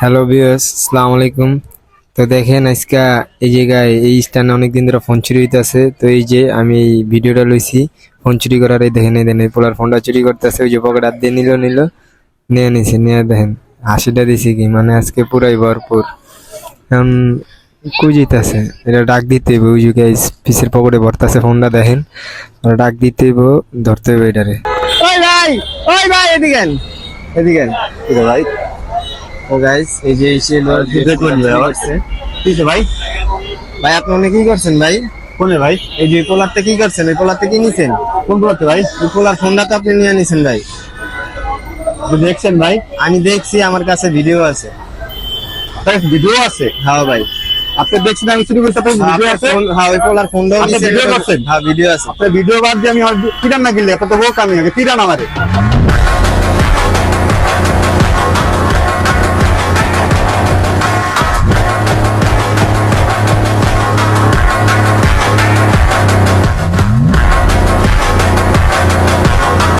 Hello বিয়স আসসালামু আলাইকুম তো দেখেন, আজকে এই জায়গায়, এই স্ট্যান্ডে অনেকদিন ধরে ফোন চুরি হইতেছে। তো এই যে আমি এই ভিডিওটা লইছি ফোন চুরি করার এই দেখেন এই দেখেন, এই পোলার ফোনটা চুরি করতেছে। ওই যে পকেট হাত দিয়ে নিল নিল, নিয়ে নিছে, নিয়ে দেখেন, হাসিটা দিছি কি? মানে আজকে পুরাই ভরপুর। এখন কই যেতেছে এটা ডাক দিতে হইব। ওই যে গাইস পিসের পকেটে ভরতাছে ফোনটা দেখেন। ডাক দিতে হইব, ধরতে হইব এটারে। ওই ভাই ওই ভাই, এদিকে এদিকে ভাই। ও গাইস এই যে ভাই। ভাই। ভাই আপনি অনেক কি করছেন ভাই? কোনে ভাই? এই যে পোলারটা কি করছেন? এই পোলারটা কি নিছেন? কোন বলতে ভাই? এই পোলার ফোনটা তো আপনি নিয়ে নিছেন ভাই। দেখছেন ভাই? আমি দেখছি আমার কাছে ভিডিও আছে। ভিডিও আছে? হ্যাঁ ভাই। আপনি দেখছেন আমি শুরু ভিডিও আছে? হ্যাঁ ওই ফোনটাও আপনি নিছেন video করছেন? হ্যাঁ ভিডিও আছে। আপনি ভিডিও বাদ দিয়ে আমি পিরান না গেলে এত তো হোক আমি আগে আমারে।